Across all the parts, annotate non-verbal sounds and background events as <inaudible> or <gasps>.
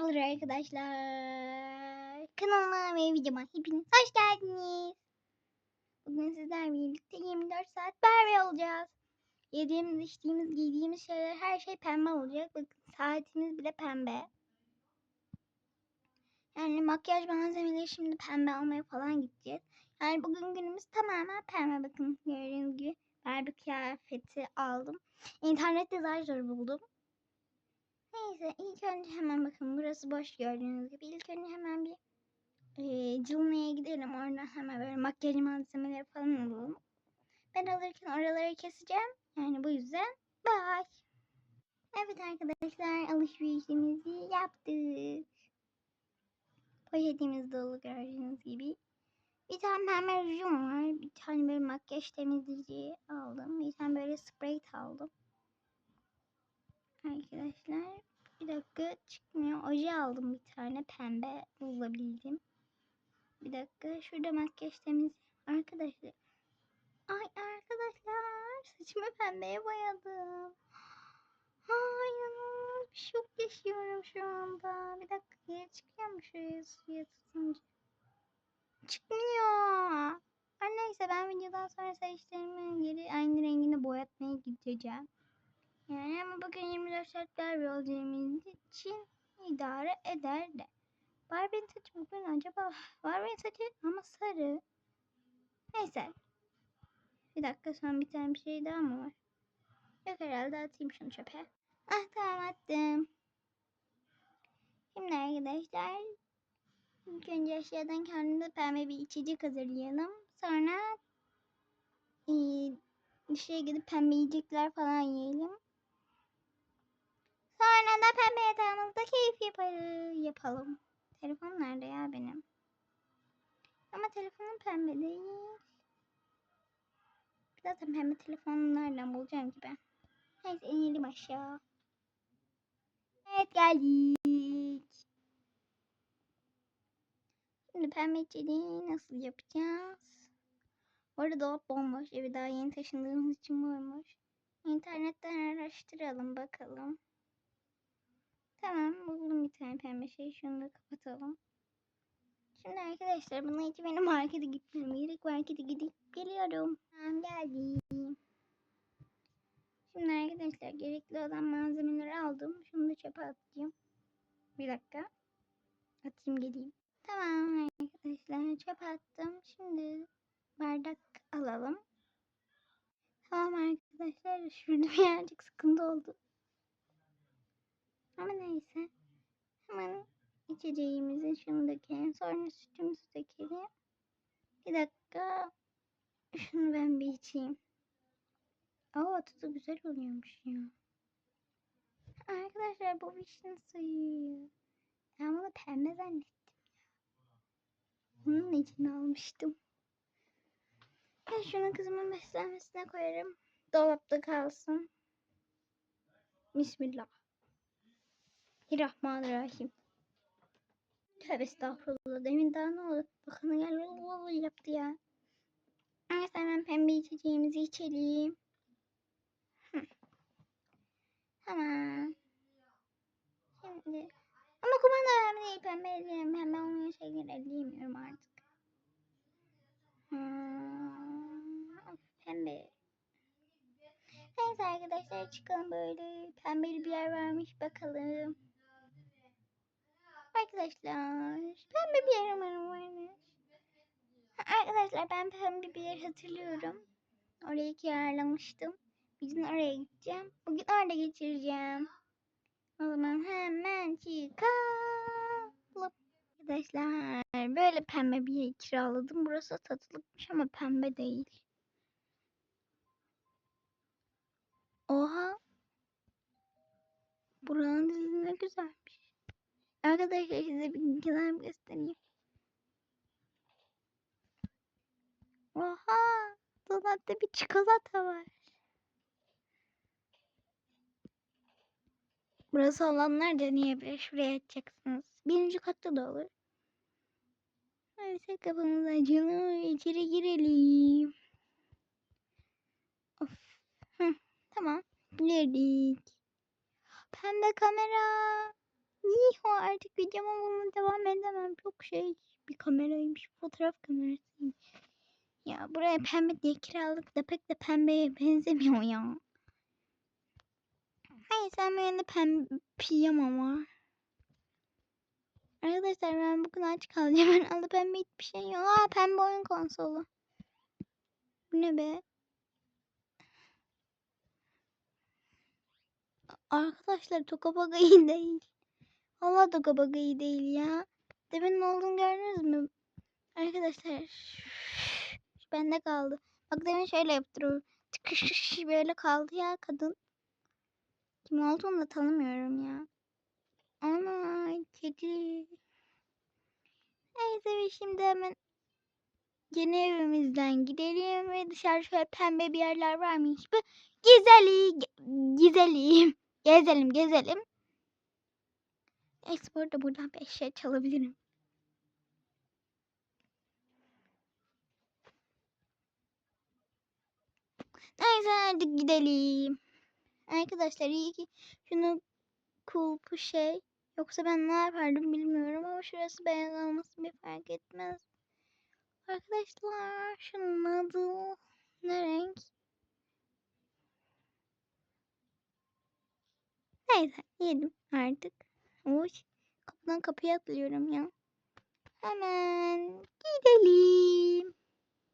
Merhabalar arkadaşlar. Kanalıma ve videoma hepiniz hoş geldiniz. Bugün sizlerle birlikte 24 saat Barbie olacağız. Yediğimiz, içtiğimiz, giydiğimiz şeyler her şey pembe olacak. Bakın saatimiz bile pembe. Yani makyaj malzemeleri şimdi pembe almaya falan gideceğiz. Yani bugün günümüz tamamen pembe. Bakın gördüğünüz gibi Barbie kıyafeti aldım. İnternette zar zor buldum. Neyse ilk önce hemen bakın burası boş gördüğünüz gibi. İlk önce hemen bir e, Cılma'ya gidelim. Oradan hemen böyle makyaj malzemeleri falan alalım. Ben alırken oraları keseceğim. Yani bu yüzden bye. Evet arkadaşlar alışverişimizi yaptık. Poşetimiz dolu gördüğünüz gibi. Bir tane pembe rujum var. Bir tane böyle makyaj temizleyici aldım. Bir tane böyle sprey aldım. Arkadaşlar bir dakika çıkmıyor. Oje aldım bir tane pembe bulabildim. Bir dakika şurada makyaj temiz. Arkadaşlar. Ay arkadaşlar saçımı pembeye boyadım. Ay inanılmaz bir şok yaşıyorum şu anda. Bir dakika geri çıkıyor mu şuraya suya tutunca? Çıkmıyor. Her neyse ben videodan sonra saçlarımı geri aynı rengine boyatmaya gideceğim. Yani ama bugün 24 saat Barbie olacağımız için idare eder de. Barbie'nin saçı bugün acaba <laughs> Barbie'nin saçı ama sarı. Neyse. Bir dakika sonra bir tane bir şey daha mı var? Yok herhalde atayım şunu çöpe. Ah tamam attım. Şimdi arkadaşlar ilk önce aşağıdan kendimize pembe bir içecek hazırlayalım. Sonra e, dışarı gidip pembe yiyecekler falan yiyelim. Sonra da pembe yatağımızda keyif yapalım. Telefon nerede ya benim? Ama telefonum pembe değil. Zaten pembe telefonu nereden bulacağım ki ben? Neyse inelim aşağı. Evet geldik. Şimdi pembe içeriği nasıl yapacağız? Orada dolap bomboş. Evi daha yeni taşındığımız için bomboş. İnternetten araştıralım bakalım. Tamam buldum bir tane pembe şey. Şunu da kapatalım. Şimdi arkadaşlar bunun için benim markete gitmem gerek. Markete gidip geliyorum. Tamam geldim. Şimdi arkadaşlar gerekli olan malzemeleri aldım. Şunu da çöpe atacağım. Bir dakika. Atayım geleyim. Tamam arkadaşlar çöpe attım. Şimdi bardak alalım. Tamam arkadaşlar <laughs> şurada birazcık sıkıntı oldu. Ama neyse. Hemen içeceğimizi şunu dökelim. Sonra sütümüzü dökelim. Bir dakika. Şunu ben bir içeyim. Aa tadı güzel oluyormuş ya. Arkadaşlar bu vişne suyu. Ben bunu pembe zannettim ya. Bunun içine almıştım. Ben şunu kızımın beslenmesine koyarım. Dolapta kalsın. Bismillah. Bismillahirrahmanirrahim. Tövbe estağfurullah. Demin daha ne oldu? Bakın gel yaptı ya. Evet hemen pembe içeceğimizi içelim. Hı. Tamam. Şimdi. Ama kumanda önemli değil. Pembe elleyemem. Pembe olmayan şeyleri elleyemiyorum artık. Hmm. Pembe. Neyse arkadaşlar çıkalım böyle. Pembeli bir yer varmış bakalım. Arkadaşlar pembe bir yer umarım varmış. Arkadaşlar ben pembe bir yer hatırlıyorum. Orayı kiralamıştım. Bir oraya gideceğim. Bugün orada geçireceğim. O zaman hemen çıkalım. Arkadaşlar böyle pembe bir yer kiraladım. Burası tatlıkmış ama pembe değil. Oha. Buranın dili ne güzelmiş. Arkadaşlar size güzel göstereyim. Oha. Dolapta bir çikolata var. Burası olanlar deneyebilir. Şuraya açacaksınız. Birinci katta da olur. Neyse kapımızı açalım. İçeri girelim. Of. Hı, tamam. Girdik. Pembe kamera. Yuhu artık videoma bununla devam edemem. Çok şey bir kameraymış. Fotoğraf kamerasıymış. Ya buraya pembe diye kiralık da pek de pembeye benzemiyor ya. Hayır sen benim pembe pijama var. Arkadaşlar ben bugün aç kalacağım. <laughs> Ben alıp pembe hiçbir şey yok. Aa pembe oyun konsolu. Bu ne be? Arkadaşlar Tokabaga iyi <laughs> değil. Allah Tokabaga iyi değil ya. Demin ne olduğunu gördünüz mü? Arkadaşlar. <laughs> Bende kaldı. Bak demin şöyle yaptırıyor. Tıkış böyle kaldı ya kadın. Kim olduğunu da tanımıyorum ya. Ana kedi. Neyse biz şimdi hemen yeni evimizden gidelim ve dışarı şöyle pembe bir yerler varmış. Bu güzeli, güzelim. Gezelim, gezelim. Arada buradan bir eşya çalabilirim. Neyse hadi gidelim. Arkadaşlar iyi ki şunu kulpu şey. Yoksa ben ne yapardım bilmiyorum ama şurası beyaz olması bir fark etmez. Arkadaşlar şunun adı ne renk? Neyse yedim artık. Uy, kapıdan kapıya atlıyorum ya. Hemen gidelim.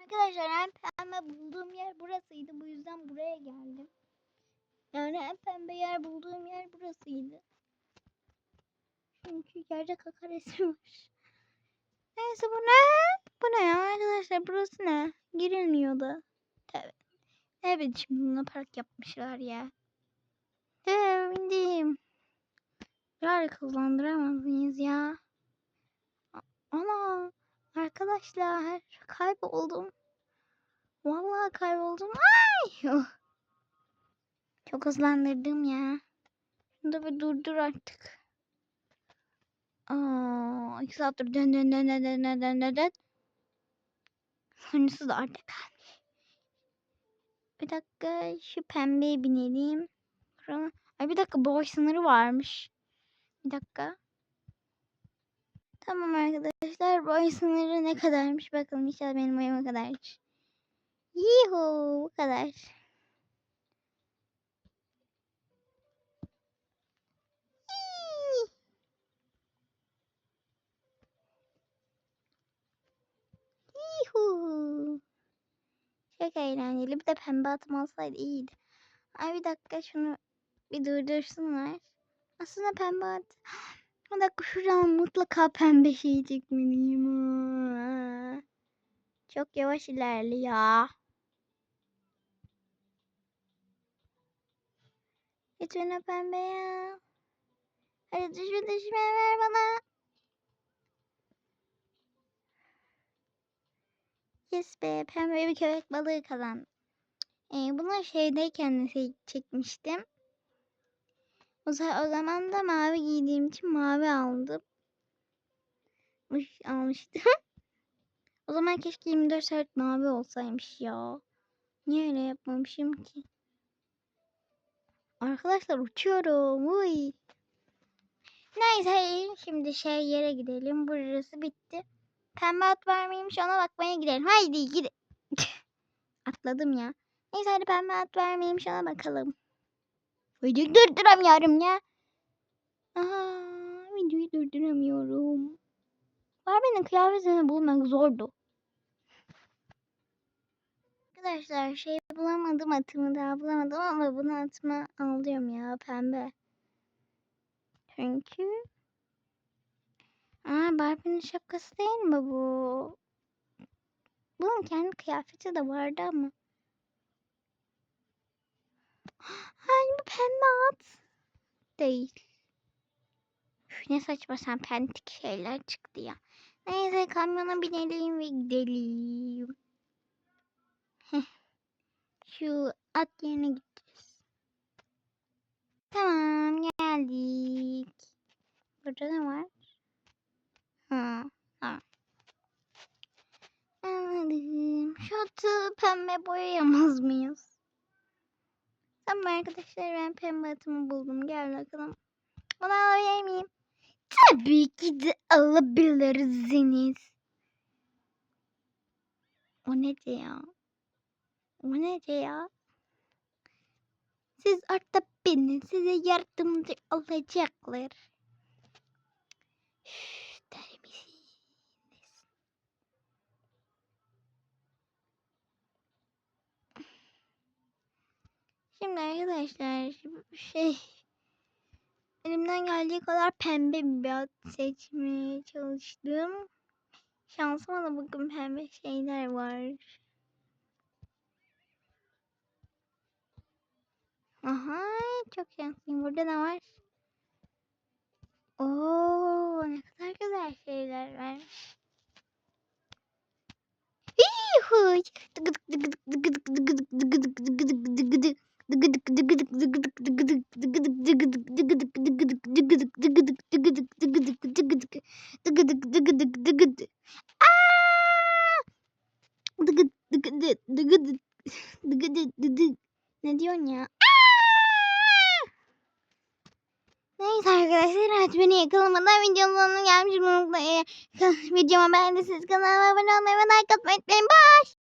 Arkadaşlar en pembe bulduğum yer burasıydı. Bu yüzden buraya geldim. Yani en pembe yer bulduğum yer burasıydı. Çünkü yerde kaka resmi var. Neyse bu ne? Bu ne ya arkadaşlar burası ne? Girilmiyor da. Tabii. Evet şimdi buna park yapmışlar ya. Evet bindim. Biraz hızlandıramaz ya? Ana arkadaşlar kayboldum. Vallahi kayboldum. Ay! Oh. Çok hızlandırdım ya. Şunu da bir durdur artık. Aa, iki saattir dön dön dön dön dön dön dön dön. Sonrası da orada kalmış. Bir dakika şu pembeye binelim. Ay bir dakika boy sınırı varmış. Bir dakika. Tamam arkadaşlar boy sınırı ne kadarmış bakalım inşallah benim boyum kadar. Yuhu bu kadar. Yuhu. Çok eğlenceli. Bir de pembe atım olsaydı iyiydi. Ay bir dakika şunu bir durdursunlar. Aslında pembe at. Bir dakika şuradan mutlaka pembe şey çekmeliyim. Çok yavaş ilerliyor. Lütfen o pembe ya. Hadi düşme düşme ver bana. Yes be pembe bir köpek balığı kazandım. Ee, bunu şeydeyken de şey çekmiştim. O, o zaman da mavi giydiğim için mavi aldım. Almıştım. <laughs> o zaman keşke 24 saat mavi olsaymış ya. Niye öyle yapmamışım ki? Arkadaşlar uçuyorum. Uy. Neyse şimdi şey yere gidelim. Burası bitti. Pembe at var mıymış ona bakmaya gidelim. Haydi gidelim. <laughs> Atladım ya. Neyse hadi pembe at var mıymış ona bakalım. Videoyu durduramıyorum ya. Aha, videoyu durduramıyorum. Barbie'nin kıyafetini bulmak zordu. Arkadaşlar şey bulamadım atımı daha bulamadım ama bunu atıma alıyorum ya pembe. Çünkü Aa Barbie'nin şapkası değil mi bu? Bunun kendi kıyafeti de vardı ama. <gasps> Ay bu pembe at. Değil. Üf, ne saçma sen pentik şeyler çıktı ya. Neyse kamyona binelim ve gidelim. Heh. Şu at yerine gideceğiz. Tamam geldik. Burada ne var? Ha, tamam. Anladım. Şu atı pembe boyayamaz mıyız? Tamam arkadaşlar ben pembe atımı buldum. Gel bakalım. Bunu alabilir miyim? Tabii ki de alabilirsiniz. O ne ya? O ne ya? Siz orada beni size yardımcı olacaklar. Şimdi arkadaşlar şey elimden geldiği kadar pembe bir beyaz seçmeye çalıştım. Şansıma da bugün pembe şeyler var. Aha çok şanslıyım. Burada ne var? Oo ne kadar güzel şeyler var. Yuhu. Ne diyorsun ya? Neyse arkadaşlar hadi beni yakalamadan videonun sonuna gelmiş bulunmaktayım. Videoma beğendiyseniz kanalıma abone olmayı ve like atmayı unutmayın. Bye.